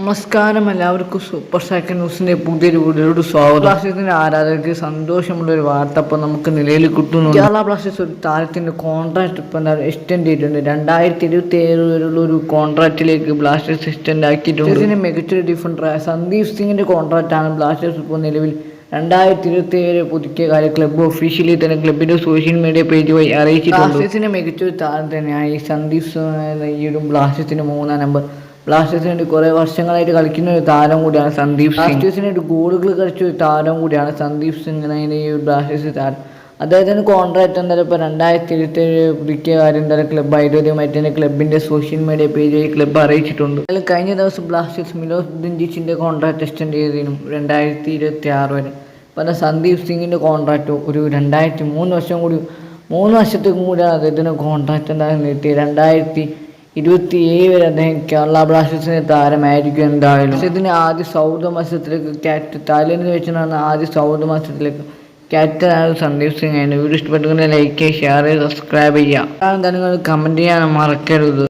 നമസ്കാരം. എല്ലാവർക്കും super second ന്യൂസിന്റെ പുതിയൊരു വീഡിയോയോട് സ്വാഗതം. ബ്ലാസ്റ്റേഴ്സിന്റെ ആരാധകർക്ക് സന്തോഷമുള്ള ഒരു വാർത്ത ഇപ്പോൾ നമുക്ക് നിലയിൽ കിട്ടുന്നു കേരള ബ്ലാസ്റ്റേഴ്സ് ഒരു താരത്തിന്റെ കോൺട്രാക്ട് ഇപ്പം എന്താ എക്സ്റ്റെൻഡ് ചെയ്തിട്ടുണ്ട്. രണ്ടായിരത്തി ഇരുപത്തി ഏഴ് വരെയുള്ള ഒരു കോൺട്രാക്റ്റിലേക്ക് ബ്ലാസ്റ്റേഴ്സ് എക്സ്റ്റെൻഡ് ആക്കിയിട്ടുണ്ട്. ഇതിന് മികച്ചൊരു ഡിഫൻഡറായ സന്ദീപ് സിംഗിന്റെ കോൺട്രാക്റ്റാണ് ആണ് ബ്ലാസ്റ്റേഴ്സ് ഇപ്പോൾ നിലവിൽ രണ്ടായിരത്തി ഇരുപത്തി ഏഴ് പുതുക്കിയ കാര്യം ക്ലബ്ബ് ഒഫീഷ്യലി തന്നെ ക്ലബിന്റെ സോഷ്യൽ മീഡിയ പേജ് വഴി അറിയിച്ചിട്ടുണ്ട്. ബ്ലാസ്റ്റേഴ്സിന്റെ മികച്ചൊരു താരം തന്നെയാണ് ഈ സന്ദീപ് ഈ ഒരു ബ്ലാസ്റ്റേഴ്സിന്റെ മൂന്നാം നമ്പർ ബ്ലാസ്റ്റേഴ്സിന് വേണ്ടി കുറേ വർഷങ്ങളായിട്ട് കളിക്കുന്ന ഒരു താരം കൂടിയാണ് സന്ദീപ് സിംഗ്. ബ്ലാസ്റ്റേഴ്സിന് വേണ്ടി ഗോളുകൾ കളിച്ച ഒരു താരം കൂടിയാണ് സന്ദീപ് സിംഗ് എന്ന ഈ ബ്ലാസ്റ്റേഴ്സ് താരം. അദ്ദേഹത്തിന് കോൺട്രാക്റ്റ് എന്തായാലും ഇപ്പോൾ രണ്ടായിരത്തി ഇരുപത്തി ഏഴ് പുതുക്കിയ കാര്യം എന്തായാലും ക്ലബ്ബ് ഐഡോര്യമായിട്ട് തന്നെ ക്ലബിന്റെ സോഷ്യൽ മീഡിയ പേജ് വഴി ക്ലബ്ബ് അറിയിച്ചിട്ടുണ്ട്. അതിൽ കഴിഞ്ഞ ദിവസം ബ്ലാസ്റ്റേഴ്സ് മിലോസ് ദിഞ്ചിച്ചിന്റെ കോൺട്രാക്ട് എക്സ്റ്റെൻഡ് ചെയ്തതിനും രണ്ടായിരത്തി ഇരുപത്തി ആറ് വരെ പിന്നെ സന്ദീപ് സിംഗിന്റെ കോൺട്രാക്റ്റ് ഒരു രണ്ടായിരത്തി മൂന്ന് വർഷം കൂടി മൂന്ന് വർഷത്തേക്കും കൂടിയാണ് അദ്ദേഹത്തിന്റെ കോൺട്രാക്റ്റ് എന്തായാലും നീട്ടി രണ്ടായിരത്തി ഇരുപത്തി ഏഴ് വരെ അദ്ദേഹം കേരള ബ്ലാസ്റ്റേഴ്സിന്റെ താരമായിരിക്കും എന്തായാലും. ഇതിന് ആദ്യ സൗദ മത്സരത്തിലേക്ക് ക്യാറ്റ് തായ്ലൻഡിൽ വെച്ച് നടന്ന ആദ്യ സൗദ മത്സരത്തിലേക്ക് ക്യാപ്റ്റനായ സന്ദീപ് സിംഗ് ആയിരുന്നു വീഡിയോ ഇഷ്ടപ്പെട്ടുകൊണ്ട് ലൈക്ക് ചെയ്യുക. ഷെയർ സബ്സ്ക്രൈബ് ചെയ്യുക എന്താണ് കമന്റ് ചെയ്യാൻ മറക്കരുത്.